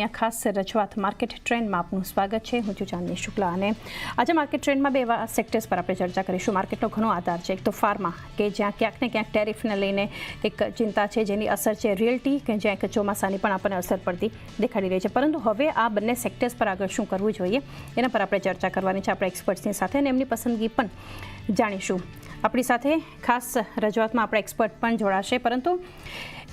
આ ખાસ રજૂઆત માર્કેટ ટ્રેન્ડમાં આપનું સ્વાગત છે. હું છું ચાંદની શુક્લા અને આજે માર્કેટ ટ્રેન્ડમાં બે એવા સેક્ટર્સ પર આપણે ચર્ચા કરીશું. માર્કેટનો ઘણો આધાર છે. એક તો ફાર્મા કે જ્યાં ક્યાંક ને ક્યાંક ટેરિફને લઈને એક ચિંતા છે, જેની અસર છે રિયલ્ટી કે જ્યાં એક ચોમાસાની પણ આપણને અસર પડતી દેખાડી રહી છે. પરંતુ હવે આ બંને સેક્ટર્સ પર આગળ શું કરવું જોઈએ, એના પર આપણે ચર્ચા કરવાની છે આપણા એક્સપર્ટ્સની સાથે અને એમની પસંદગી પણ જાણીશું. આપણી સાથે ખાસ રજૂઆતમાં આપણા એક્સપર્ટ પણ જોડાશે. પરંતુ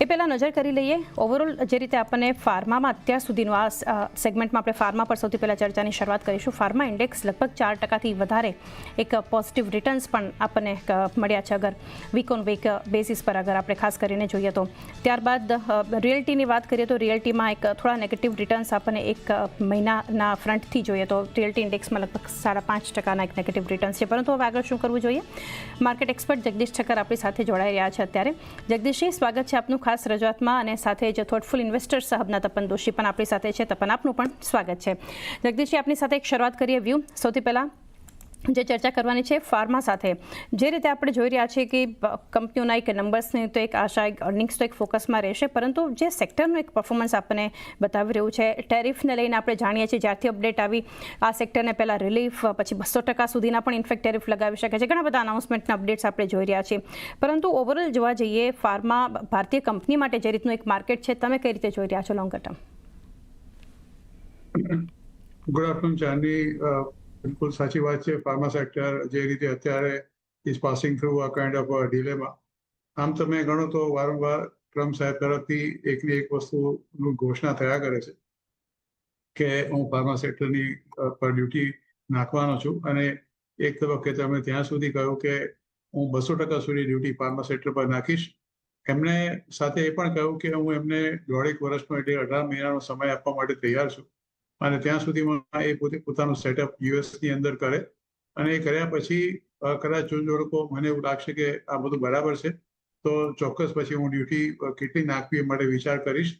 એ પહેલાં નજર કરી લઈએ. ઓવરઓલ જે રીતે આપણને ફાર્મામાં અત્યાર સુધીનું આ સેગમેન્ટમાં આપણે ફાર્મા પર સૌથી પહેલાં ચર્ચાની શરૂઆત કરીશું. ફાર્મા ઇન્ડેક્સ લગભગ ચાર ટકાથી વધારે એક પોઝિટિવ રિટર્ન્સ પણ આપણને મળ્યા છે અગર વીક ઓન વીક બેસિસ પર અગર આપણે ખાસ કરીને જોઈએ તો. ત્યારબાદ રિયલ્ટીની વાત કરીએ તો રિયલ્ટીમાં એક થોડા નેગેટિવ રિટર્ન્સ આપણને એક મહિનાના ફ્રન્ટથી જોઈએ તો રિયલ્ટી ઇન્ડેક્સમાં લગભગ સાડા પાંચ ટકાના એક નેગેટિવ રિટર્ન્સ છે. પરંતુ હવે આગળ શું કરવું જોઈએ? માર્કેટ એક્સપર્ટ જગદીશ ઠક્કર આપણી સાથે જોડાઈ રહ્યા છે અત્યારે. જગદીશજી સ્વાગત છે આપનું ખાસ રજૂઆતમાં અને સાથે જ થોટફુલ ઇન્વેસ્ટર સાહબના તપન દોશી પણ આપણી સાથે છે. તપન આપનું પણ સ્વાગત છે. જગદીશજી, આપની સાથે એક શરૂઆત કરીએ વ્યૂ. સૌથી પહેલાં જે ચર્ચા કરવાની છે ફાર્મા સાથે. જે રીતે આપણે જોઈ રહ્યા છીએ કે કંપનીઓના એક નંબર્સની તો એક આશા, એક અર્નિંગ્સ તો એક ફોકસમાં રહેશે, પરંતુ જે સેક્ટરનું એક પરફોર્મન્સ આપણને બતાવી રહ્યું છે, ટેરિફને લઈને આપણે જાણીએ છીએ, જ્યારથી અપડેટ આવી, આ સેક્ટરને પહેલાં રિલીફ પછી બસો ટકા સુધીના પણ ઇન્ફેક્ટ ટેરિફ લગાવી શકે છે. ઘણા બધા અનાઉન્સમેન્ટના અપડેટ્સ આપણે જોઈ રહ્યા છીએ. પરંતુ ઓવરઓલ જોવા જઈએ, ફાર્મા ભારતીય કંપની માટે જે રીતનું એક માર્કેટ છે, તમે કઈ રીતે જોઈ રહ્યા છો લોંગ ટર્મ ગુડ આફ્ટરનૂન ચાંદી બિલકુલ સાચી વાત છે. ફાર્મા સેક્ટર જે રીતે અત્યારે is passing through a kind of ડિલેમાં આમ તમે ગણો તો વારંવાર ટ્રમ્પ સાહેબ તરફથી એકની એક વસ્તુનું ઘોષણા થયા કરે છે કે હું ફાર્મા સેક્ટરની પર ડ્યુટી નાખવાનો છું અને એક તબક્કે તમે ત્યાં સુધી કહ્યું કે હું બસો ટકા સુધી ડ્યુટી ફાર્મા સેક્ટર પર નાખીશ. એમને સાથે એ પણ કહ્યું કે હું એમને દોઢેક વર્ષનો એટલે અઢાર મહિનાનો સમય આપવા માટે તૈયાર છું. અને ત્યાં સુધીમાં એ પોતે પોતાનું સેટઅપ યુએસની અંદર કરે. અને એ કર્યા પછી કદાચ જો લોકો મને એવું લાગશે કે આ બધું બરાબર છે, તો ચોક્કસ પછી હું ડ્યુટી કેટલી નાખવી એ માટે વિચાર કરીશ.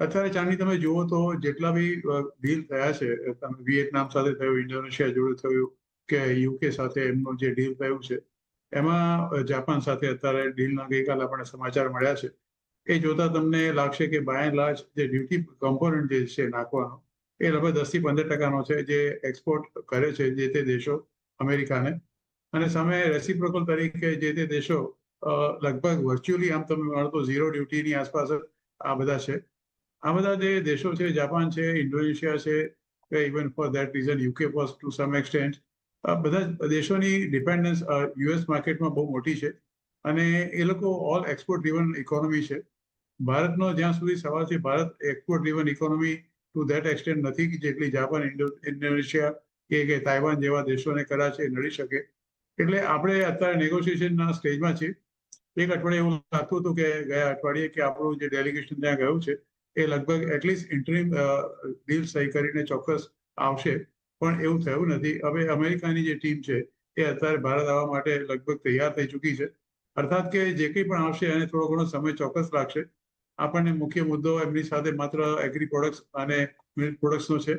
અત્યારે ચાંદી તમે જુઓ તો જેટલા બી ડીલ થયા છે તમે વિયેટનામ સાથે થયું, ઇન્ડોનેશિયા જોડે થયું, કે યુકે સાથે એમનું જે ડીલ થયું છે, એમાં જાપાન સાથે અત્યારે ડીલના ગઈકાલે આપણને સમાચાર મળ્યા છે. એ જોતા તમને લાગશે કે બાય એન્ડ લાર્જ જે ડ્યુટી કમ્પોનન્ટ જે છે નાખવાનો એ લગભગ દસથી પંદર ટકાનો છે જે એક્સપોર્ટ કરે છે જે તે દેશો અમેરિકાને. અને સામે રેસિપ્રોકલ તરીકે જે તે દેશો લગભગ વર્ચ્યુઅલી આમ તમે તો ઝીરો ડ્યુટીની આસપાસ આ બધા છે. આ બધા જે દેશો છે, જાપાન છે, ઇન્ડોનેશિયા છે even for that reason UK was to some extent બધા દેશોની ડિપેન્ડન્સ યુએસ માર્કેટમાં બહુ મોટી છે. અને એ લોકો ઓલ એક્સપોર્ટ ડ્રીવન ઇકોનોમી છે. ભારતનો જ્યાં સુધી સવાલ છે, Bharat export driven economy to that extent નથી કે જેટલી જાપાન ઇન્ડોનેશિયા કે કે તાઇવાન જેવા દેશોને એ નડી શકે. એટલે આપણે અત્યારે નેગોશિએશનના સ્ટેજમાં છીએ. એક અઠવાડિયે એવું લાગતું હતું કે ગયા અઠવાડિયે કે આપણું જે ડેલિગેશન ત્યાં ગયું છે, એ લગભગ એટલીસ્ટ ઇન્ટરીમ ડીલ સહી કરીને ચોક્કસ આવશે. પણ એવું થયું નથી. હવે અમેરિકાની જે ટીમ છે, એ અત્યારે ભારત આવવા માટે લગભગ તૈયાર થઈ ચૂકી છે. અર્થાત કે જે કંઈ પણ આવશે, એને થોડો ઘણો સમય ચોક્કસ લાગશે. આપણને મુખ્ય મુદ્દો એમની સાથે માત્ર એગ્રી પ્રોડક્ટ્સ અને મિલ્ક પ્રોડક્ટ્સનો છે.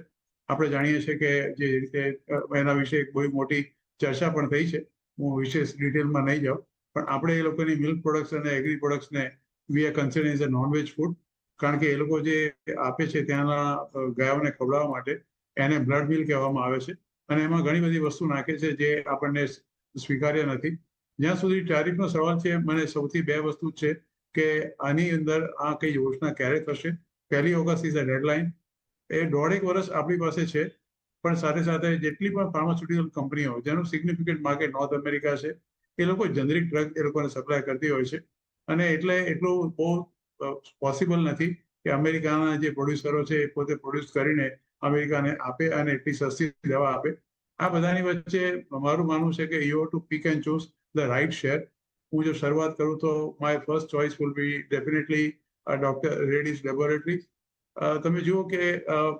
આપણે જાણીએ છીએ કે જે રીતે એના વિશે બહુ મોટી ચર્ચા પણ થઈ છે. હું વિશેષ ડિટેલમાં નહીં જાઉં. પણ આપણે એ લોકોની મિલ્ક પ્રોડક્ટ્સ અને agri પ્રોડક્ટ્સને we are consider is a nonveg food કારણ કે એ લોકો જે આપે છે ત્યાંના ગાયોને ખવડાવવા માટે, એને બ્લડ મિલ્ક કહેવામાં આવે છે. અને એમાં ઘણી બધી વસ્તુ નાખે છે જે આપણને સ્વીકાર્ય નથી. જ્યાં સુધી ટેરિફનો સવાલ છે, મને સૌથી બે વસ્તુ છે. કે આની અંદર આ કઈ યોજના ક્યારે થશે? પહેલી ઓગસ્ટ ઇઝ અ ડેડલાઇન એ દોઢેક વર્ષ આપણી પાસે છે, પણ સાથે સાથે જેટલી પણ ફાર્માસ્યુટિકલ કંપનીઓ જેનું સિગ્નિફિકન્ટ માર્કેટ નોર્થ અમેરિકા છે, એ લોકો જનરિક ડ્રગ એ લોકોને સપ્લાય કરતી હોય છે. અને એટલે એટલું બહુ પોસિબલ નથી કે અમેરિકાના જે પ્રોડ્યુસરો છે, એ પોતે પ્રોડ્યુસ કરીને અમેરિકાને આપે અને એટલી સસ્તી દવા આપે. આ બધાની વચ્ચે મારું માનવું છે કે you to pick and choose the right share હું જો શરૂઆત કરું તો my first choice will be definitely doctor Reddy's laboratory તમે જુઓ કે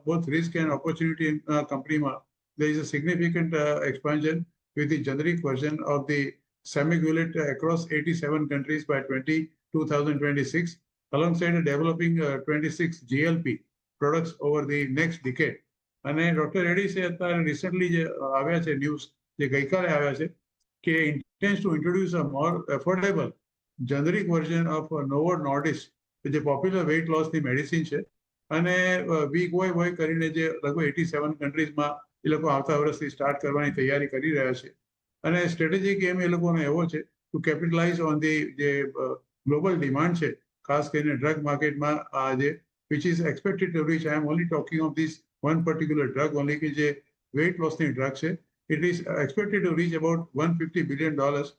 બોથ રિસ્ક એન્ડ ઓપોર્ચ્યુનિટી કંપનીમાં there is a significant uh, expansion with the generic version of the semaglutide across 87 countries by 20, 2026, alongside developing uh, 26 GLP products over the next decade. અને doctor રેડ્ડીસે અત્યારે recently જે આવ્યા છે news જે ગઈકાલે આવ્યા છે કે intends to introduce a more affordable, generic version of Novo Nordisk જે પોપ્યુલર વેઇટ લોસની મેડિસિન છે. અને વી ગોય વોય કરીને જે લગભગ એટી સેવન કન્ટ્રીઝમાં એ લોકો આવતા વર્ષથી સ્ટાર્ટ કરવાની તૈયારી કરી રહ્યા છે. અને સ્ટ્રેટેજિક એમ એ લોકોનો એવો છે ટુ કેપિટલાઇઝ ઓન ધી જે ગ્લોબલ ડિમાન્ડ છે, ખાસ કરીને ડ્રગ માર્કેટમાં આ જે which is expected to reach I am only talking of this one particular drug only કે જે વેઇટ લોસની ડ્રગ છે. It is expected to reach about one fifty billion dollars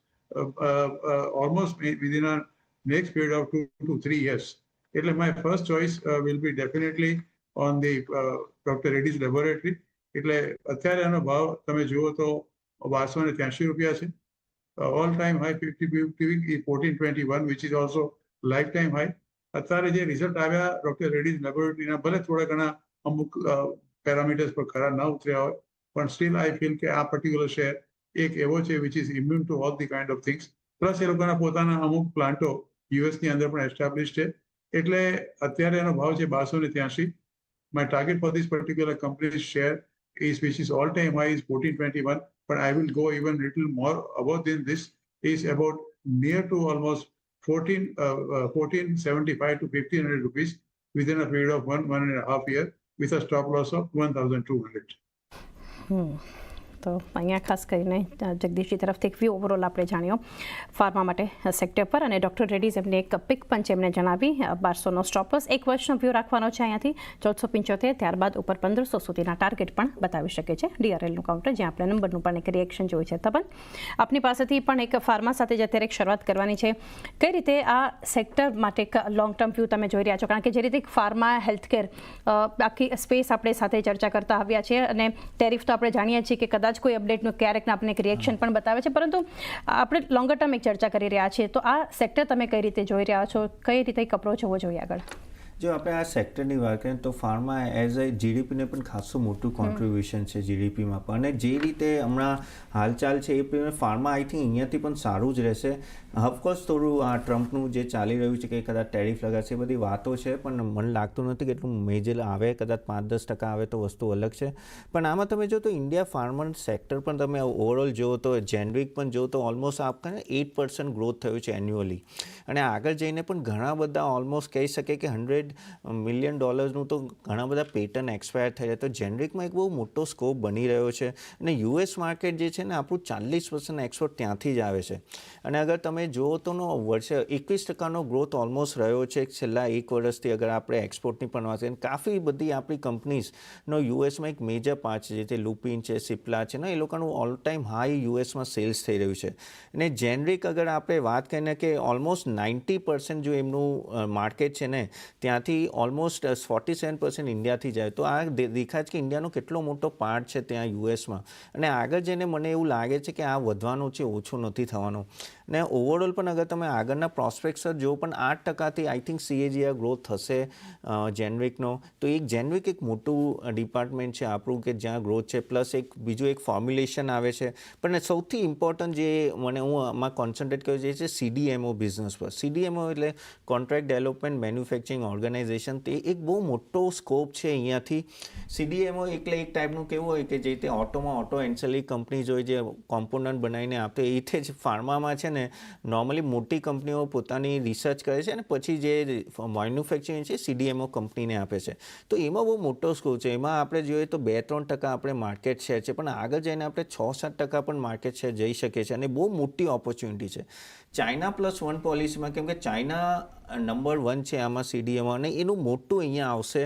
almost within a next period of two to three years એટલે my first choice will be definitely on the doctor Reddy's laboratory એટલે અત્યારે એનો ભાવ તમે જુઓ તો બારસો ને ત્યાંશી રૂપિયા છે. All time high fifty fifty fourteen twenty one which is also lifetime high અત્યારે જે રિઝલ્ટ આવ્યા ડોક્ટર રેડ્ડીઝ લેબોરેટરીના ભલે થોડા ઘણા અમુક પેરામીટર્સ પર ખરા ન ઉતર્યા હોય પણ સ્ટીલ આઈ ફીલ કે આ પર્ટિક્યુલર શેર એક એવો છે which is immune to all the kind of things plus એ લોકોના પોતાના અમુક પ્લાન્ટો યુએસની અંદર પણ એસ્ટાબ્લિશ છે એટલે અત્યારે એનો ભાવ છે બારસો ને ત્યાંશી my target for this particular company share is which is all time high is 1421 but i will go even little more above than this is about near to almost 14 uh, uh, 1475 to 1500 rupees within a period of one one and a half year with a stop loss of 1200 Hmm. તો અહીંયા ખાસ કરીને જગદીશજી તરફથી એક view overall આપણે જાણ્યો pharma માટે sector પર. અને ડૉક્ટર રેડ્ડીઝ એમને એક પિક પંચ એમને જણાવી બારસોનો સ્ટોપર્સ એક વર્ષનો વ્યૂ રાખવાનો છે અહીંયાથી. ચૌદસો પંચોતેર, ત્યારબાદ ઉપર પંદરસો સુધીના ટાર્ગેટ પણ બતાવી શકે છે. ડીઆરએલનું કાઉન્ટર જ્યાં આપણે નંબરનું પણ એક રિએક્શન જોયું છે. તપન આપની પાસેથી પણ એક ફાર્મા સાથે જ અત્યારે એક શરૂઆત કરવાની છે. કઈ રીતે આ સેક્ટર માટે એક લોંગ ટર્મ વ્યૂ તમે જોઈ રહ્યા છો? કારણ કે જે રીતે ફાર્મા હેલ્થકેર આખી સ્પેસ આપણે સાથે ચર્ચા કરતા આવ્યા છીએ. અને ટેરિફ તો આપણે જાણીએ છીએ કે કદાચ કોઈ અપડેટનું ક્યારેક આપણને એક રિએક્શન પણ બતાવે છે. પરંતુ આપણે લોંગર ટર્મ એક ચર્ચા કરી રહ્યા છીએ. તો આ સેક્ટર તમે કઈ રીતે જોઈ રહ્યા છો? કઈ રીતે એક અપ્રોચ હોવો જોઈએ આગળ? જો આપણે આ સેક્ટરની વાત કરીએ તો ફાર્મા એઝ અ જીડીપીને પણ ખાસું મોટું કોન્ટ્રીબ્યુશન છે જીડીપીમાં પણ. અને જે રીતે હમણાં હાલચાલ છે એ પ્રમાણે ફાર્મા આઈ થિંક અહીંયાથી પણ સારું જ રહેશે. ઓફકોર્સ થોડું આ ટ્રમ્પનું જે ચાલી રહ્યું છે કે કદાચ ટેરિફ લગાડશે એ બધી વાતો છે પણ મને લાગતું નથી કે એટલું મેજર આવે. કદાચ પાંચ દસ ટકા આવે તો વસ્તુ અલગ છે. પણ આમાં તમે જો તો ઇન્ડિયા ફાર્મર સેક્ટર પણ તમે ઓવરઓલ જુઓ તો જેનરિક પણ જુઓ તો ઓલમોસ્ટ આપને એટ પર્સન્ટ ગ્રોથ થયું છે એન્યુઅલી અને આગળ જઈને પણ ઘણા બધા ઓલમોસ્ટ કહી શકે કે હંડ્રેડ મિલિયન ડોલર્સનું તો ઘણા બધા પેટર્ન એક્સપાયર થઈ રહ્યા તો જેનરિકમાં એક બહુ મોટો સ્કોપ બની રહ્યો છે. અને યુએસ માર્કેટ જે છે ને, આપણું ચાલીસ પર્સન્ટ એક્સપોર્ટ ત્યાંથી જ આવે છે. અને અગર તમે જુઓ તો વર્ષે એકવીસ ટકાનો ગ્રોથ ઓલમોસ્ટ રહ્યો છે. છેલ્લા એક વર્ષથી અગર આપણે એક્સપોર્ટની પણ વાત કરીએ કાફી બધી આપણી કંપનીઝનો યુએસમાં એક મેજર પાર્ટ છે. જે લુપિન છે સિપ્લા છે, ને એ લોકોનું ઓલ ટાઈમ હાઈ યુએસમાં સેલ્સ થઈ રહ્યું છે. અને જેનરિક અગર આપણે વાત કરીને કે ઓલમોસ્ટ નાઇન્ટી પર્સન્ટ જો એમનું માર્કેટ છે ને ત્યાંથી ઓલમોસ્ટ ફોર્ટી સેવન પર્સન્ટ ઇન્ડિયાથી જાય. તો આ દેખાય છે કે ઇન્ડિયાનો કેટલો મોટો પાર્ટ છે ત્યાં યુએસમાં અને આગળ જઈને મને એવું લાગે છે કે આ વધવાનું છે, ઓછું નથી થવાનું. ને ઓવરઓલ પણ અગર તમે આગળના પ્રોસ્પેક્ટ્સ જો પણ આઠ ટકાથી આઈ થિંક સીએજીઆર ગ્રોથ થશે જેનવિકનો તો એક જેનવિક એક મોટું ડિપાર્ટમેન્ટ છે આપણું કે જ્યાં ગ્રોથ છે પ્લસ એક બીજું એક ફોર્મ્યુલેશન આવે છે. પણ સૌથી ઇમ્પોર્ટન્ટ જે મને હું આમાં કોન્સન્ટ્રેટ કર્યું છે છે સીડીએમઓ બિઝનેસ પર. સીડીએમઓ એટલે કોન્ટ્રાક્ટ ડેવલપમેન્ટ મેન્યુફેક્ચરિંગ ઓર્ગેનાઇઝેશન તે એક બહુ મોટો સ્કોપ છે અહીંયાથી. સીડીએમઓ એટલે એક ટાઈપનું કેવું હોય કે જે રીતે ઓટોમાં ઓટો એન્સેલી કંપની જોઈ જે કોમ્પોનન્ટ બનાવીને આપે, એ જ ફાર્મામાં છે ને નોર્મલી મોટી કંપનીઓ પોતાની રિસર્ચ કરે છે અને પછી જે મેન્યુફેક્ચરિંગ છે સીડીએમઓ કંપનીને આપે છે. તો એમાં બહુ મોટો સ્કોપ છે. એમાં આપણે જોઈએ તો બે ત્રણ ટકા આપણે માર્કેટ શેર છે, પણ આગળ જઈને આપણે છ સાત ટકા પણ માર્કેટ શેર જઈ શકીએ છીએ અને બહુ મોટી ઓપોર્ચ્યુનિટી છે. ચાઇના પ્લસ વન પોલિસીમાં કેમ કે ચાઇના નંબર વન છે આમાં સીડીએમાં અને એનું મોટું અહીંયા આવશે.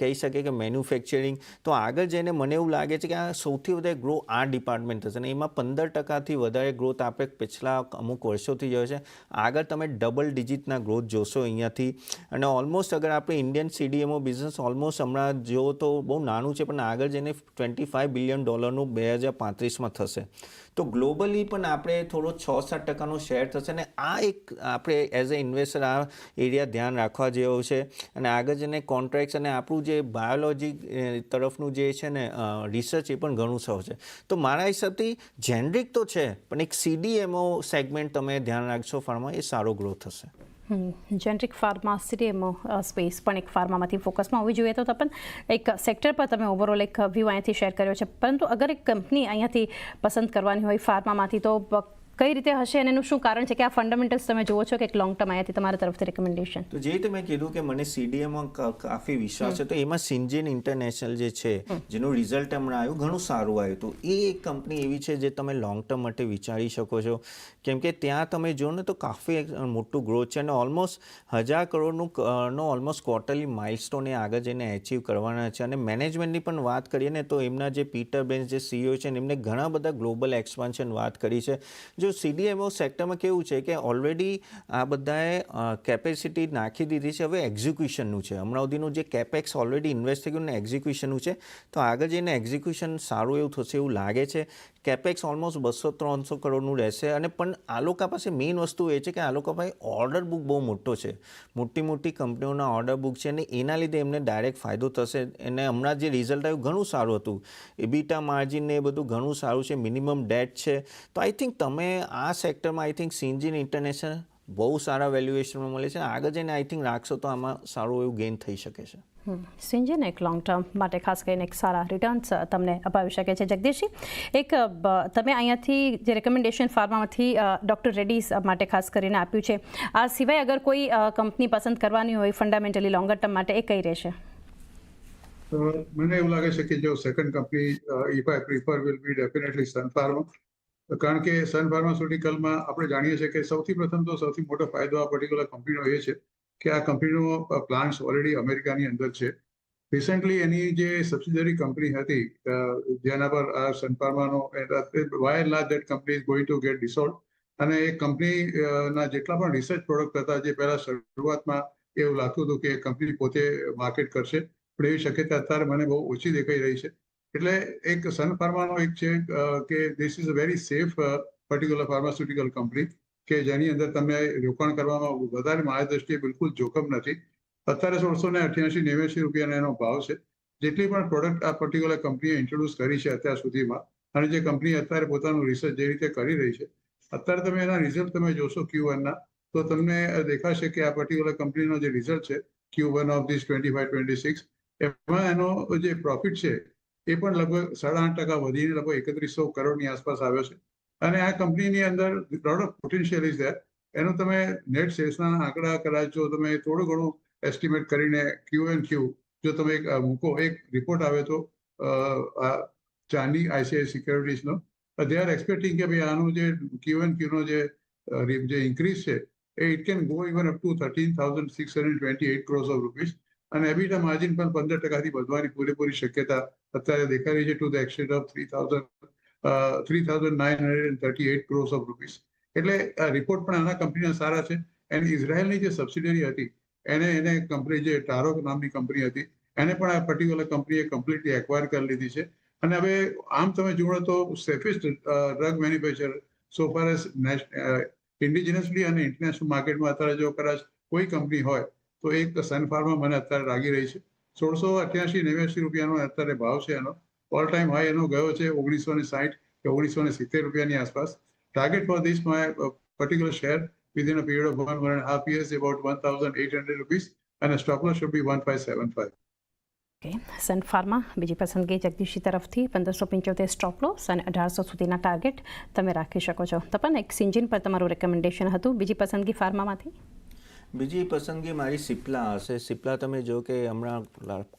કહી શકે કે મેન્યુફેક્ચરિંગ તો આગળ જઈને મને એવું લાગે છે કે આ સૌથી વધારે ગ્રો આ ડિપાર્ટમેન્ટ થશે અને એમાં પંદર ટકાથી વધારે ગ્રોથ આપણે પિછલા અમુક વર્ષોથી જોયો છે. આગળ તમે ડબલ ડિજિટના ગ્રોથ જોશો અહીંયાથી. અને ઓલમોસ્ટ અગર આપણે ઇન્ડિયન સીડીએમઓ બિઝનેસ ઓલમોસ્ટ હમણાં જો તો બહુ નાનું છે, પણ આગળ જઈને ટ્વેન્ટી ફાઇવ બિલિયન ડોલરનું બે હજાર પાંત્રીસમાં થશે. તો ગ્લોબલી પણ આપણે થોડો છ સાત ટકાનો શેર થશે અને આ એક આપણે એઝ અ ઇન્વેસ્ટર આ એરિયા ધ્યાન રાખવા જેવો છે. અને આગળ જઈને કોન્ટ્રાક્ટ્સ અને આપણું જે બાયોલોજી તરફનું જે છે ને રિસર્ચ એ પણ ઘણું સૌ છે. તો મારા હિસાબથી જેનરિક તો છે, પણ એક સીડીએમઓ સેગમેન્ટ તમે ધ્યાન રાખશો ફાર્મા એ સારો ગ્રોથ થશે. જેનરિક ફાર્મા સીડીએમઓ સ્પેસ પણ એક ફાર્મામાંથી ફોકસમાં હોવી જોઈએ તો પણ એક સેક્ટર પર તમે ઓવરઓલ એક વ્યૂ અહીંયાથી શેર કર્યો છે. પરંતુ અગર એક કંપની અહીંયાથી પસંદ કરવાની હોય ફાર્મામાંથી તો કઈ રીતે હશે અને એનું શું કારણ છે? કે આ ફંડામેન્ટલ્સ તમે જુઓ છો કે એક લોંગ ટર્મ આયાથી તમારા તરફથી રેકમેન્ડેશન તો જે રીતે મેં કીધું કે મને સીડીએમાં કાફી વિશ્વાસ છે તો એમાં સિન્જિન ઇન્ટરનેશનલ જે છે જેનું રિઝલ્ટ હમણાં આવ્યું ઘણું સારું આવ્યું. હતું એ એક કંપની એવી છે જે તમે લોંગ ટર્મ માટે વિચારી શકો છો. કેમ કે ત્યાં તમે જો ને તો કાફી મોટું ગ્રોથ છે અને ઓલમોસ્ટ હજાર કરોડનું નો ઓલમોસ્ટ ક્વાર્ટરલી માઇલસ્ટોન એ આગળ જઈને એચીવ કરવાના છે. અને મેનેજમેન્ટની પણ વાત કરીએ ને તો એમના જે પીટર બેન્સ જે સીઈઓ છે એમને ઘણા બધા ગ્લોબલ એક્સપાન્શન વાત કરી છે જો સીડીએમઓ સેક્ટરમાં કેવું છે કે ઓલરેડી આ બધાએ કેપેસિટી નાખી દીધી છે, હવે એક્ઝિક્યુશનનું છે. હમણાં સુધીનું જે કેપેક્સ ઓલરેડી ઇન્વેસ્ટ થઈ ગયું એક્ઝિક્યુશનનું છે, તો આગળ જઈને એક્ઝિક્યુશન સારું એવું થશે એવું લાગે છે કેપેક્સ ઓલમોસ્ટ બસો ત્રણસો કરોડનું રહેશે અને પણ આ લોકો પાસે મેઇન વસ્તુ એ છે કે આ લોકો પાસે ઓર્ડર બુક બહુ મોટો છે. મોટી મોટી કંપનીઓના ઓર્ડર બુક છે અને એના લીધે એમને ડાયરેક્ટ ફાયદો થશે એને હમણાં જે રિઝલ્ટ આવ્યું ઘણું સારું હતું. એબીટા માર્જિન ને એ બધું ઘણું સારું છે મિનિમમ ડેટ છે. તો આઈ થિંક તમે આ સેક્ટરમાં આઈ થિંક સિન્જિન ઇન્ટરનેશનલ બહુ સારા વેલ્યુએશનમાં મળે છે. આગળ જઈને આઈ થિંક રાખશો તો આમાં સારું એવું ગેઇન થઈ શકે છે. સિંજન એક લોંગ ટર્મ માટે ખાસ કરીને એક સારા રિટર્ન્સ તમને અપાવી શકે છે જગદીશજી. એક તમે અહીંયાથી જે રેકમેન્ડેશન ફાર્મામાંથી ડૉક્ટર રેડ્ડીઝ માટે ખાસ કરીને આપ્યું છે. આ સિવાય અગર કોઈ કંપની પસંદ કરવાની હોય ફંડામેન્ટલી લોંગર ટર્મ માટે, એ કઈ રહેશે? મને એવું લાગે છે કે જો second company if I prefer will be definitely Sun Pharma કારણ કે સન ફાર્માસ્યુટિકલમાં આપણે જાણીએ છીએ કે સૌથી પ્રથમ તો સૌથી મોટો ફાયદો આ પર્ટિક્યુલર કંપનીનો એ છે કે આ કંપનીનો પ્લાન્ટ્સ ઓલરેડી અમેરિકાની અંદર છે. રિસેન્ટલી એની જે સબસિડરી કંપની હતી જેના પર આ સનફાર્માનો by large that company is going to get dissolved અને એ કંપની ના જેટલા પણ રિસર્ચ પ્રોડક્ટ હતા, જે પહેલા શરૂઆતમાં એવું લાગતું હતું કે કંપની પોતે માર્કેટ કરશે, પણ એવી શક્યતા અત્યારે મને બહુ ઓછી દેખાઈ રહી છે. એટલે એક સન ફાર્માનો એક છે કે this is a very safe particular pharmaceutical company કે જેની અંદર તમે રોકાણ કરવામાં વધારે મારી દ્રષ્ટિએ બિલકુલ જોખમ નથી. અત્યારે સોળસો ને અઠ્યાસી નેવ્યાસી રૂપિયાનો એનો ભાવ છે. જેટલી પણ પ્રોડક્ટ આ પર્ટિક્યુલર કંપનીએ ઇન્ટ્રોડ્યુસ કરી છે અત્યાર સુધીમાં અને જે કંપની અત્યારે પોતાનું રિસર્ચ જે રીતે કરી રહી છે. અત્યારે તમે એના રિઝલ્ટ તમે જોશો ક્યુ વનના તો તમને દેખાશે કે આ પર્ટિક્યુલર કંપનીનો જે રિઝલ્ટ છે Q one of this twenty five twenty six એમાં એનો જે પ્રોફિટ છે, એ પણ લગભગ સાડા આઠ ટકા વધીને લગભગ એકત્રીસો કરોડની આસપાસ આવ્યો છે. અને આ કંપનીની અંદર lot of potential is there એનો તમે નેટ સેલ્સના આંકડા કદાચ જો તમે થોડું ઘણું એસ્ટિમેટ કરીને ક્યુ એન ક્યુ જો તમે એક મૂકો, એક રિપોર્ટ આવે તો ચાની આઈસીઆઈ સિક્યોરિટીઝનો દે આર એક્સપેક્ટિંગ કે ભાઈ આનું જે ક્યુ એન ક્યુનો જે જે ઇન્ક્રીઝ છે, એ it can go even up to thirteen thousand six hundred twenty eight crore of rupees અને એબીટા માર્જિન પણ પંદર ટકાથી વધવાની પૂરેપૂરી શક્યતા અત્યારે રહી છે to the extent of three thousand three thousand nine hundred and thirty eight crores of rupees એટલે રિપોર્ટ પણ આના કંપનીના સારા છે. એન્ડ ઇઝરાયલની જે સબસિડરી હતી, એને એને કંપની જે ટારોક નામની કંપની હતી, એને પણ આ પર્ટિક્યુલર કંપનીએ કમ્પ્લીટલી એક્વાયર કરી લીધી છે. અને હવે, આમ તમે જુઓ તો safest drug manufacture so far as indigenously અને ઇન્ટરનેશનલ માર્કેટમાં અત્યારે જો કદાચ કોઈ કંપની હોય, તો એક સન ફાર્મા મને અત્યારે લાગી રહી છે. સોળસો અઠ્યાસી નેવ્યાસી રૂપિયાનો અત્યારે ભાવ છે એનો. ઓલ ટાઈમ હાઈ એનો ગયો છે ઓગણીસો ને સાઠ કે ઓગણીસો ને સિત્તેર રૂપિયાની આસપાસ. Target for this my particular share within a period of one, one and a half years, about 1,800 rupees, and a stop loss should be 1575. Okay Sun Pharma બીજી પસંદગી જગદીશી તરફથી પંદરસો પંચોતેર સ્ટોપ લોસ અને અઢારસો સુધીના ટાર્ગેટ તમે રાખી શકો છો. તપન એક સિંજિન પર તમારું રેકમેન્ડેશન હતું. બીજી પસંદગી ફાર્મામાંથી બીજી પસંદગી મારી સિપ્લા હશે. સિપ્લા તમે જો કે હમણાં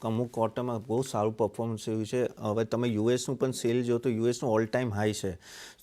અમુક ક્વાર્ટરમાં બહુ સારું પરફોર્મન્સ થયું છે. હવે તમે યુએસનું પણ સેલ જો તો યુએસનું ઓલ ટાઈમ હાઈ છે.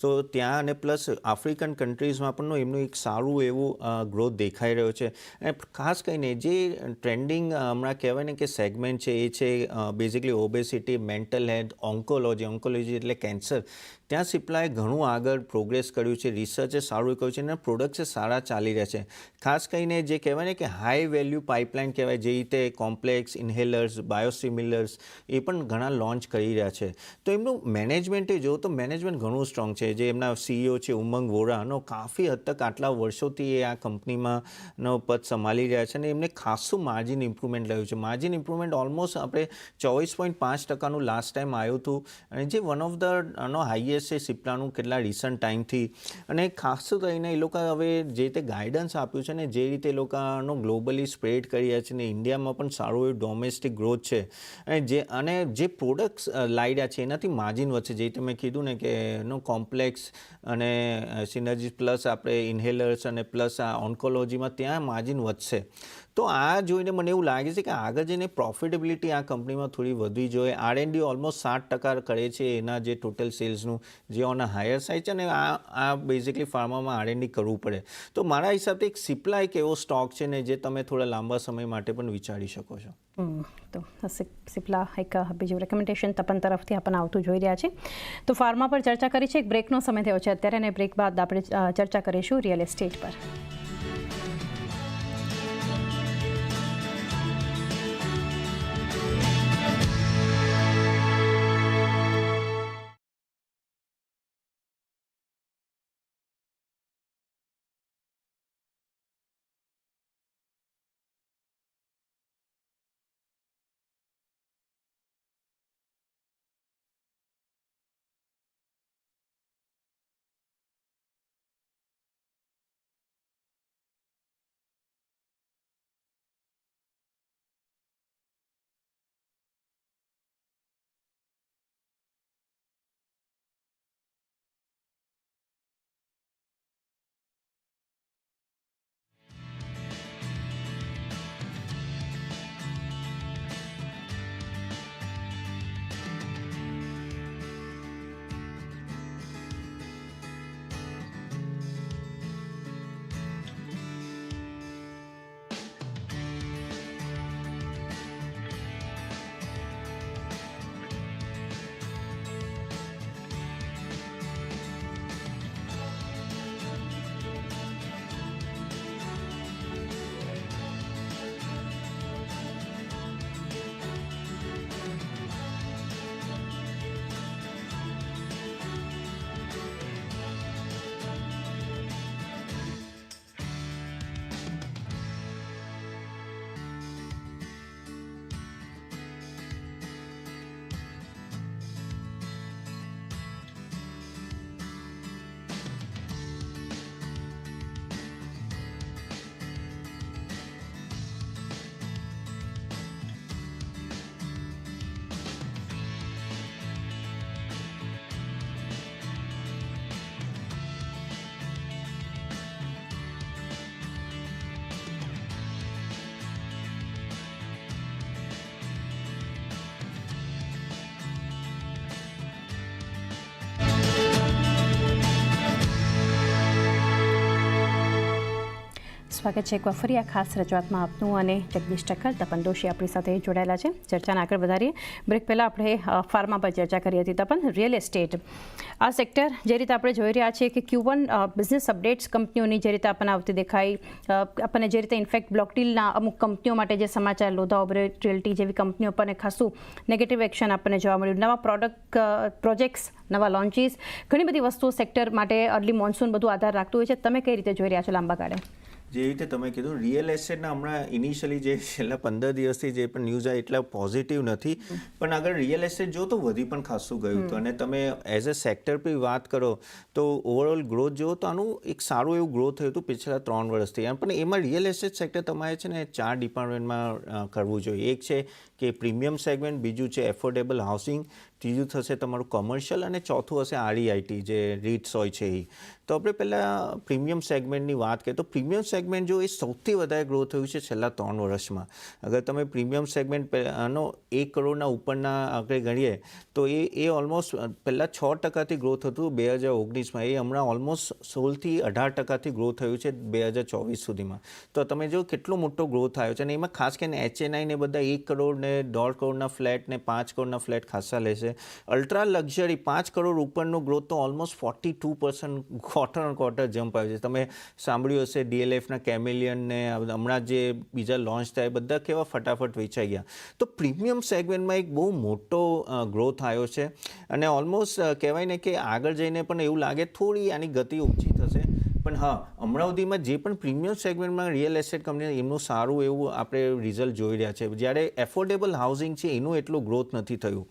તો ત્યાં અને પ્લસ આફ્રિકન કન્ટ્રીઝમાં પણ એમનું એક સારું એવું ગ્રોથ દેખાઈ રહ્યો છે. અને ખાસ કરીને જે ટ્રેન્ડિંગ હમણાં કહેવાય ને કે સેગમેન્ટ છે એ છે basically obesity mental health oncology oncology એટલે કેન્સર ત્યાં સિપ્લાએ ઘણું આગળ પ્રોગ્રેસ કર્યું છે. રિસર્ચે સારું કર્યું છે અને પ્રોડક્ટ્સ સારા ચાલી રહ્યા છે. ખાસ કરીને જે કહેવાય ને કે હાઈ વેલ્યુ પાઇપલાઇન કહેવાય, જે રીતે કોમ્પ્લેક્સ ઇન્હેલર્સ બાયોસિમિલર્સ એ પણ ઘણા લોન્ચ કરી રહ્યા છે. તો એમનું મેનેજમેન્ટે જો તો મેનેજમેન્ટ ઘણું સ્ટ્રોંગ છે. જે એમના સીઈઓ છે ઉમંગ વોરાનો કાફી હદ તક આટલા વર્ષોથી એ આ કંપનીમાં પદ સંભાળી રહ્યા છે અને એમને ખાસું માર્જિન ઇમ્પ્રુવમેન્ટ રહ્યું છે. માર્જિન ઇમ્પ્રુવમેન્ટ ઓલમોસ્ટ આપણે ચોવીસ પોઈન્ટ પાંચ ટકાનું લાસ્ટ ટાઈમ આવ્યું હતું અને જે one of the no highest છે સિપ્લાનું કેટલા રિસન્ટ ટાઈમથી અને ખાસ કરીને એ લોકો હવે જે રીતે ગાઈડન્સ આપ્યું છે ને, જે રીતે એ લોકોનો ગ્લોબલી સ્પ્રેડ કરી રહ્યા છે ને, ઇન્ડિયામાં પણ સારું એવું ડોમેસ્ટિક ગ્રોથ છે. અને જે અને જે પ્રોડક્ટ્સ લાવ્યા છે, એનાથી માર્જિન વધશે. જે રીતે મેં કીધું ને કે, એનો કોમ્પ્લેક્સ અને સિનર્જી પ્લસ આપણે ઇન્હેલર્સ અને પ્લસ આ ઓન્કોલોજીમાં ત્યાં માર્જિન વધશે. તો આ જોઈને મને એવું લાગે છે કે આગળ જઈને પ્રોફિટેબિલિટી આ કંપનીમાં થોડી વધવી જોઈએ. આર એન ડી ઓલમોસ્ટ સાત ટકા કરે છે એના જે ટોટલ સેલ્સનું જે ઓન હાયર સાઇડ છે ને આ આ બેઝિકલી ફાર્મામાં આર એન ડી કરવું પડે. તો મારા હિસાબથી એક સિપ્લા એક એવો સ્ટોક છે ને જે તમે થોડા લાંબા સમય માટે પણ વિચારી શકો છો. તો સિપ- સિપ્લા એક બીજું રેકમેન્ડેશન તપન તરફથી આપણને આવતું જોઈ રહ્યા છે. તો ફાર્મા પર ચર્ચા કરી છે. એક બ્રેકનો સમય થયો છે. અત્યારે અને બ્રેક બાદ આપણે ચર્ચા કરીશું રિયલ એસ્ટેટ પર. સ્વાગત છે એકવાર ફરી આ ખાસ રજૂઆતમાં આપનું અને જગદીશ ઠક્કર, તપન દોશી આપણી સાથે જોડાયેલા છે. ચર્ચાને આગળ વધારીએ. બ્રેક પહેલાં આપણે ફાર્મા પર ચર્ચા કરી હતી તપન, રિયલ એસ્ટેટ. આ સેક્ટર જે રીતે આપણે જોઈ રહ્યા છીએ કે ક્યુવન બિઝનેસ અપડેટ્સ કંપનીઓની જે રીતે આપણને આવતી દેખાઈ આપણને જે રીતે ઇન્ફેક્ટ બ્લોક ડીલના અમુક કંપનીઓ માટે જે સમાચાર લોધા ઓબરેટ રિયલ્ટી જેવી કંપનીઓ પર ખાસું નેગેટિવ એક્શન આપણને જોવા મળ્યું. નવા પ્રોડક્ટ પ્રોજેક્ટ્સ નવા લોન્ચીસ ઘણી બધી વસ્તુઓ સેક્ટર માટે અર્લી મોન્સૂન બધું આધાર રાખતું હોય છે. તમે કઈ રીતે જોઈ રહ્યા છો લાંબા ગાળે? જે રીતે તમે કીધું રિયલ એસ્ટેટના હમણાં ઇનિશિયલી જે છેલ્લા પંદર દિવસથી જે પણ ન્યૂઝ આ એટલા પોઝિટિવ નથી. પણ આગળ રિયલ એસ્ટેટ જો તો વધી પણ ખાસું ગયું હતું અને તમે એઝ અ સેક્ટર પર વાત કરો તો ઓવરઓલ ગ્રોથ જુઓ તો આનું એક સારું એવું ગ્રોથ થયું હતું પિછલા ત્રણ વર્ષથી. પણ એમાં રિયલ એસ્ટેટ સેક્ટર તમારે છે ને ચાર ડિપાર્ટમેન્ટમાં કરવું જોઈએ. એક છે કે પ્રીમિયમ સેગમેન્ટ બીજું છે એફોર્ડેબલ હાઉસિંગ ત્રીજું થશે તમારું કોમર્શિયલ અને ચોથું હશે આરઈઆઈટી જે રીટ્સ હોય છે એ તો આપણે પહેલાં પ્રીમિયમ સેગમેન્ટની વાત કરીએ. તો પ્રીમિયમ સેગમેન્ટ જો એ સૌથી વધારે ગ્રો થયું છે છેલ્લા ત્રણ વર્ષમાં. અગર તમે પ્રીમિયમ સેગમેન્ટ આનો એક કરોડના ઉપરના આંકડે ગણીએ, તો એ એ ઓલમોસ્ટ પહેલાં છ ટકાથી ગ્રોથ હતું બે હજાર ઓગણીસમાં. એ હમણાં ઓલમોસ્ટ સોળથી અઢાર ટકાથી ગ્રો થયું છે બે હજાર ચોવીસ સુધીમાં. તો તમે જો કેટલો મોટો ગ્રોથ આવ્યો છે અને એમાં ખાસ કરીને એચએનઆઈ ને બધા એક કરોડ ને દોઢ કરોડના ફ્લેટ ને પાંચ કરોડના ફ્લેટ ખાસા લેશે. અલ્ટ્રા લક્ઝરી પાંચ કરોડ ઉપરનો ગ્રોથ તો almost forty two percent quarter on quarter jump આવ્યો છે. તમે સાંભળ્યું હશે ડીએલએફના કેમેલિયન ને હમણાં જે બીજા લોન્ચ થાય બધા કેવા ફટાફટ વેચાઈ ગયા. તો પ્રીમિયમ સેગમેન્ટમાં એક બહુ મોટો ગ્રોથ આવ્યો છે. અને ઓલમોસ્ટ કહેવાય ને કે આગળ જઈને પણ એવું લાગે થોડી આની ગતિ ઓછી થશે. પણ હા, હમણાં સુધીમાં જે પણ પ્રીમિયમ સેગમેન્ટમાં રિયલ એસ્ટેટ કંપની એમનું સારું એવું આપણે રિઝલ્ટ જોઈ રહ્યા છે. જ્યારે એફોર્ડેબલ હાઉસિંગ છે, એનું એટલું ગ્રોથ નથી થયું.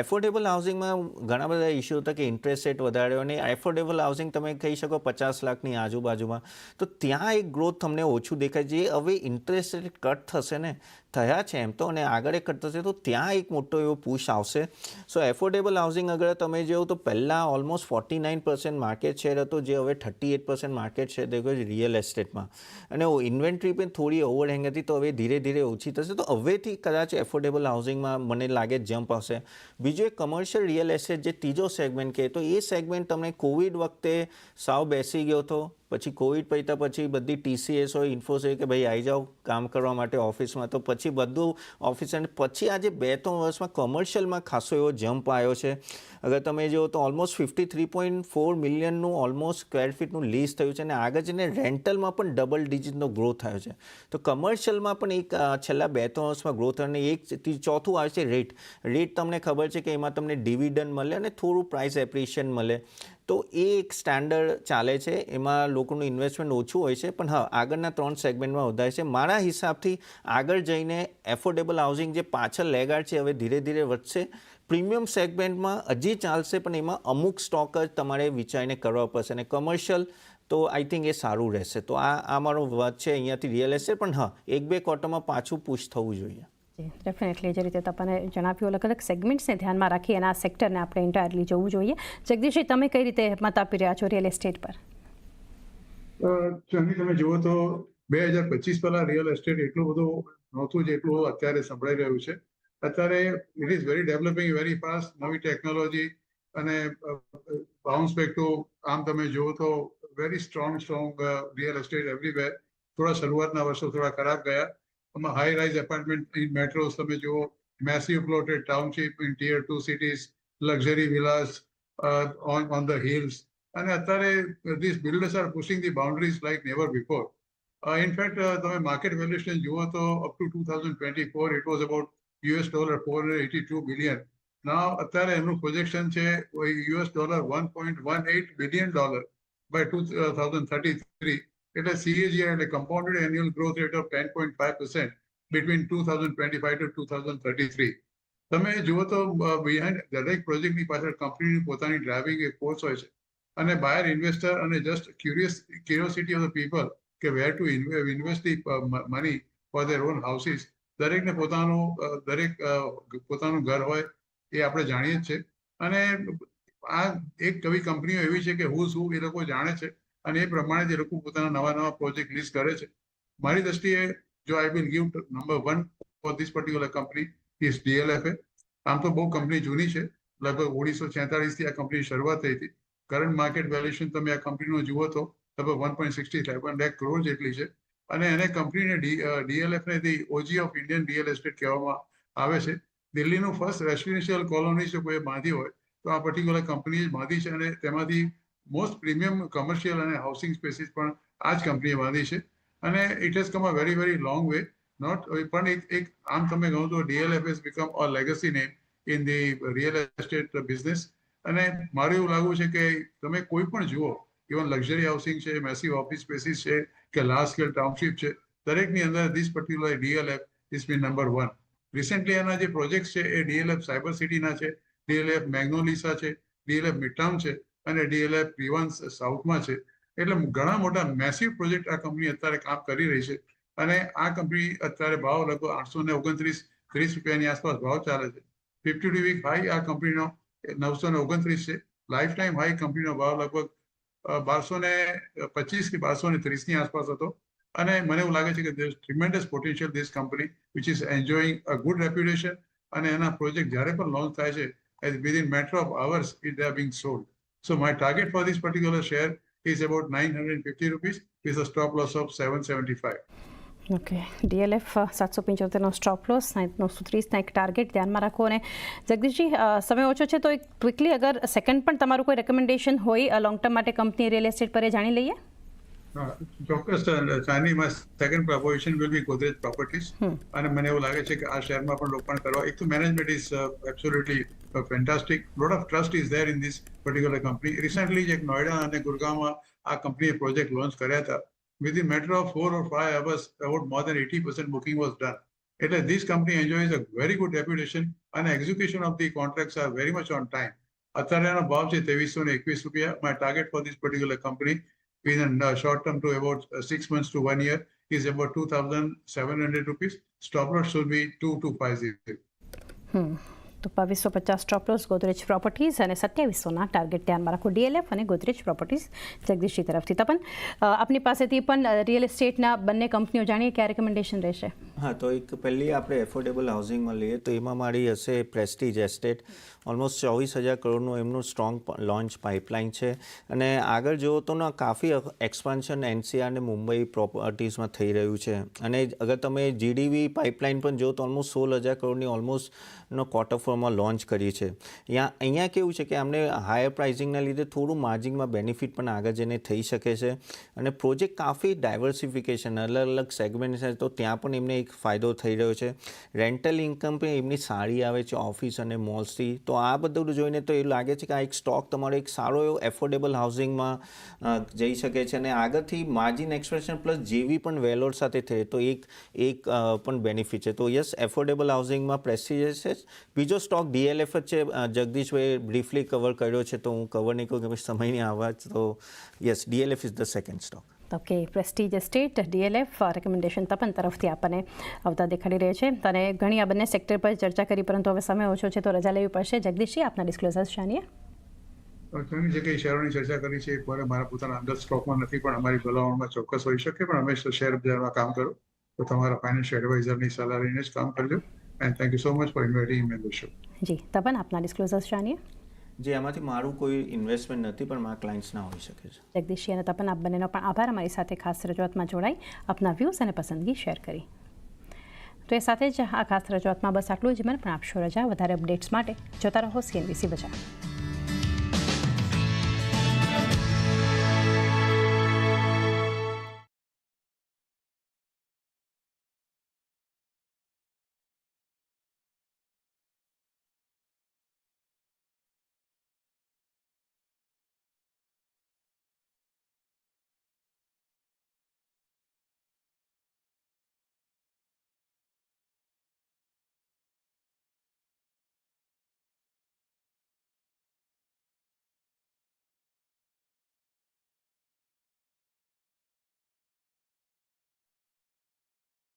એફોર્ડેબલ હાઉસિંગમાં ઘણા બધા ઇસ્યુ હતા કે ઇન્ટરેસ્ટ રેટ વધાર્યો અને એફોર્ડેબલ હાઉસિંગ તમે કહી શકો પચાસ લાખની આજુબાજુમાં. તો ત્યાં એક ગ્રોથ તમને ઓછું દેખાય જે હવે ઇન્ટરેસ્ટ રેટ કટ થશે ને, થયા છે એમ તો અને આગળ કટ થશે તો ત્યાં એક મોટો એવો પુશ આવશે. સો એફોર્ડેબલ હાઉસિંગ અગર તમે જોયું તો પહેલાં almost forty nine percent market share હતો. જે હવે thirty eight percent market share દેખો રિયલ એસ્ટેટમાં અને ઇન્વેન્ટરી પણ થોડી ઓવરહેંગ હતી તો હવે ધીરે ધીરે ઓછી થશે. તો હવેથી કદાચ એફોર્ડેબલ હાઉસિંગમાં મને લાગે જમ્પ આવશે. બીજું એક કમર્શિયલ રિયલ એસ્ટેટ જે ત્રીજો સેગમેન્ટ કહે તો એ સેગમેન્ટ તમને કોવિડ વખતે સાવ બેસી ગયો હતો? પછી કોવિડ પૈતા પછી બધી ટીસીએસ હોય ઇન્ફોસ હોય કે ભાઈ આવી જાઓ કામ કરવા માટે ઓફિસમાં, તો પછી બધું ઓફિસ અને પછી આજે બે ત્રણ વર્ષમાં કોમર્શિયલમાં ખાસો એવો જમ્પ આવ્યો છે. અગર તમે જુઓ તો almost fifty three point four મિલિયનનું almost square ફીટનું લીઝ થયું છે અને આગળ જઈને રેન્ટલમાં પણ ડબલ ડિજિટનો ગ્રોથ થયો છે. તો કમર્શિયલમાં પણ એક છેલ્લા બે ત્રણ વર્ષમાં ગ્રોથ અને એક ચોથું આવે છે રેટ રેટ તમને ખબર છે કે એમાં તમને ડિવિડન્ડ મળે અને થોડું પ્રાઇસ એપ્રિશિએશન મળે. તો એ એક સ્ટાન્ડર્ડ ચાલે છે. એમાં લોકોનું ઇન્વેસ્ટમેન્ટ ઓછું હોય છે, પણ હા, આગળના ત્રણ સેગમેન્ટમાં વધારે છે. મારા હિસાબથી આગળ જઈને એફોર્ડેબલ હાઉસિંગ જે પાછળ લેગાડ છે, હવે ધીરે ધીરે વધશે. પ્રીમિયમ સેગમેન્ટમાં હજી ચાલશે, પણ એમાં અમુક સ્ટોક જ તમારે વિચારીને કરવા પડશે અને કમર્શિયલ તો આઈ થિંક એ સારું રહેશે. તો આ આ મારો વાત છે, અહીંયાથી રિયલ એસ્ટેટ પણ હા, એક બે ક્વાર્ટરમાં પાછું પુશ થવું જોઈએ. ડેફિનેટલી જે રીતે તમને જણાવ્યું અલગ અલગ સેગમેન્ટ્સને ધ્યાનમાં રાખી અને આ સેક્ટરને આપણે એન્ટાયરલી જોવું જોઈએ. જગદીશજી, તમે કઈ રીતે મત આપી રહ્યા છો રિયલ એસ્ટેટ પર? ચંદી તમે જુઓ તો બે હજાર પચીસ પહેલા રિયલ એસ્ટેટ એટલું બધું નહોતું જેટલું અત્યારે સંભળાઈ રહ્યું છે. અત્યારે it is very developing very fast નવી ટેકનોલોજી અને બાઉન્સ બેક ટુ આમ તમે જુઓ તો very strong strong real estate everywhere થોડા શરૂઆતના વર્ષો થોડા ખરાબ ગયા. from a high-rise apartment in metro samajho, massive plotted township in tier two cities, luxury villas uh, on, on the hills. And અત્યારે these builders are pushing the boundaries like never before. Uh, in fact, uh, the market valuation જુઓ તો up to 2024 it was about US dollar 482 billion. Now અત્યારે એમનું projection છે US dollar 1.18 billion dollar by 2033. Uh, એટલે CAGR એટલે between two thousand twenty five to two thousand thirty three તમે જુઓ તો બિહાઇન્ડ દરેક પ્રોજેક્ટની પાછળ કંપનીની પોતાની ડ્રાઇવિંગ એક ફોર્સ હોય છે. અને બાયર ઇન્વેસ્ટર અને just curious curiosity of the people કે where to invest the money for their on houses દરેકને પોતાનું દરેક પોતાનું ઘર હોય એ આપણે જાણીએ જ છે. અને આ એક કવિ કંપનીઓ એવી છે કે હું શું એ લોકો જાણે છે. અને એ પ્રમાણે જે લોકો પોતાના નવા નવા પ્રોજેક્ટ લિસ્ટ કરે છે. મારી દ્રષ્ટિએ જો I will give number one for this particular company is ડીએલએફએ આમ તો બહુ કંપની જૂની છે. લગભગ ઓગણીસો છેતાળીસથી આ કંપની શરૂઆત થઈ હતી. કરંટ માર્કેટ વેલ્યુએશન તમે આ કંપનીનું જુઓ તો લગભગ વન પોઈન્ટ સિક્સટી સેવન લેખ કરોડ જેટલી છે. અને એને કંપનીને ડીએલએફને the OG of Indian real estate કહેવામાં આવે છે. દિલ્હીનું ફર્સ્ટ રેસિડેન્શિયલ કોલોની જો કોઈ બાંધી હોય તો આ પર્ટિક્યુલર કંપની જ બાંધી છે અને તેમાંથી મોસ્ટ પ્રીમિયમ કમર્શિયલ અને હાઉસિંગ સ્પેસીસ પણ આ જ કંપનીએ બાંધી છે. અને it has come a very very long way not પણ એક આમ તમે કહો તો DLF has become a legacy name in the real estate business અને મારું એવું લાગવું છે કે તમે કોઈ પણ જુઓ ઇવન લક્ઝરી હાઉસિંગ છે મેસિવ ઓફિસ સ્પેસીસ છે, કે લાર્જ સ્કેલ ટાઉનશીપ છે, દરેકની અંદર this particular DLF is be number one recently એના જે પ્રોજેક્ટ છે એ ડીએલએફ સાયબર સિટીના છે ડીએલએફ મેગ્નોલિસા છે ડીએલએફ મિડટાઉન છે અને ડીએલએફ રિવાન્સ સાઉથમાં છે. એટલે ઘણા મોટા મેસિવ પ્રોજેક્ટ આ કંપની અત્યારે કામ કરી રહી છે. અને આ કંપની અત્યારે ભાવ લગભગ આઠસો ને ઓગણત્રીસ, ત્રીસ રૂપિયાની આસપાસ ભાવ ચાલે છે. ફિફ્ટી ટુ વીક હાઈ આ કંપનીનો નવસો ને ઓગણત્રીસ છે. લાઈફ ટાઈમ હાઈ કંપનીનો ભાવ લગભગ બારસો ને પચીસ કે બારસો ને ત્રીસની આસપાસ હતો. અને મને એવું લાગે છે કે there tremendous potential this company which is enjoying a good reputation અને એના પ્રોજેક્ટ જ્યારે પણ લોન્ચ થાય છે as within matter of hours it are being sold so my target for this particular share is about 950 rupees with a stop loss of 775. Okay DLF સાતસો પંચોતેરનો stop loss નવસો ત્રીસના એક ટાર્ગેટ ધ્યાનમાં રાખો અને જગદીશજી સમય ઓછો છે તો એક ક્વિકલી અગર સેકન્ડ પણ તમારું કોઈ રેકમેન્ડેશન હોય લોંગ ટર્મ માટે કંપની રિયલ એસ્ટેટ પર એ જાણી લઈએ ચોક્કસ ચાની માં second proposition will be Godrej properties અને મને એવું લાગે છે કે આ શહેરમાં પણ રોકાણ કરવા એક તો management is absolutely fantastic lot of trust is there in this particular company recently જ એક નોઈડા અને ગુરગાંવમાં આ કંપનીએ પ્રોજેક્ટ લોન્ચ કર્યા હતા. Within matter of four or five hours about more than eighty percent booking was done એટલે this company enjoy a very good reputation અને execution of the contracts are very much on time અત્યારે એનો ભાવ છે ત્રેવીસો ને એકવીસ રૂપિયા. My target for this particular company within short term to about uh, six months to one year is about 2,700 rupees. Stop loss should be two 2250. હમ તો બાવીસો પચાસ સ્ટોપલોસ ગોદરેજ પ્રોપર્ટીઝ અને સત્યાવીસોના ટાર્ગેટ ધ્યાનમાં રાખો. ડીએલએફ અને ગોદરેજ પ્રોપર્ટીઝ જગદીશજી તરફથી. તપન આપની પાસેથી પણ રિયલ એસ્ટેટના બંને કંપનીઓ જાણીએ, ક્યાં રેકમેન્ડેશન રહેશે? હા, તો એક પહેલી આપણે એફોર્ડેબલ હાઉસિંગમાં લઈએ, તો એમાં મારી હશે પ્રેસ્ટીજ એસ્ટેટ ઓલમોસ્ટ ચોવીસ હજાર કરોડનું એમનું સ્ટ્રોંગ લોન્ચ પાઇપલાઇન છે. અને આગળ જુઓ તો ના, કાફી એક્સપાન્શન એનસીઆર અને મુંબઈ પ્રોપર્ટીઝમાં થઈ રહ્યું છે. અને અગર તમે જીડીવી પાઇપલાઇન પણ જુઓ તો ઓલમોસ્ટ સોળ હજાર કરોડની ઓલમોસ્ટ નો ક્વાર્ટર ફોરમાં લોન્ચ કરી છે અહીંયા અહીંયા કેવું છે કે અમને હાયર પ્રાઇસિંગના લીધે થોડું માર્જિનમાં બેનિફિટ પણ આગળ જઈને થઈ શકે છે. અને પ્રોજેક્ટ કાફી ડાયવર્સિફિકેશન અલગ અલગ સેગમેન્ટ છે, તો ત્યાં પણ એમને એક ફાયદો થઈ રહ્યો છે. રેન્ટલ ઇન્કમ પણ એમની સારી આવે છે ઓફિસ અને મોલ્સથી તો આ બધું જોઈને તો એવું લાગે છે કે આ એક સ્ટોક તમારો એક સારો એવો એફોર્ડેબલ હાઉસિંગમાં જઈ શકે છે. અને આગળથી માર્જિન એક્સપ્રેશન પ્લસ જેવી પણ વેલોર સાથે થઈ તો એક એક પણ બેનિફિટ છે. તો યસ એફોર્ડેબલ હાઉસિંગમાં પ્રેસ્ટીજિયસ છે બીજો સ્ટોક ડીએલએફ જ છે. જગદીશભાઈ બ્રીફલી કવર કર્યો છે તો હું કવર નહીં કહું કે સમય નહીં આવાજ તો yes DLF is the second stock. Okay prestige state DLF recommendation Tapan તરફથી આપણને આવતા દેખાડી રહે છે. અને ઘણી આ બંને સેક્ટર પર ચર્ચા કરી પરંતુ હવે સમય ઓછો છે તો રજા લેવી પડશે. જગદીશજી આપના ડિસ્ક્લોઝર્સ જાણીએ? ઘણી જગ્યાએ શેરોની ચર્ચા કરી છે. એકવાર મારા પોતાના અંદર સ્ટોકમાં નથી પણ અમારી ભલામણમાં ચોક્કસ હોઈ શકે પણ અમે શેર બજારમાં કામ કરો. તો તમારા ફાઇનાન્શિયલ એડવાઇઝરની સલાહ લઈને જ કામ કરજો. And thank you so much for inviting me the show ji Tapan આપના ડિસ્ક્લોઝર્સ જાણીએ? જે એમાંથી મારું કોઈ ઇન્વેસ્ટમેન્ટ નથી પણ મારા ક્લાયન્ટ્સના હોઈ શકે છે. જગદીશજી અને તપન આપ બંનેનો પણ આભાર અમારી સાથે ખાસ રજૂઆતમાં જોડાઈ આપના વ્યૂઝ અને પસંદગી શેર કરી. તો એ સાથે જ આ ખાસ રજૂઆતમાં બસ આટલું જ મને પણ આપશો રજા વધારે અપડેટ્સ માટે. જોતા રહો સીએનબીસી બજાર.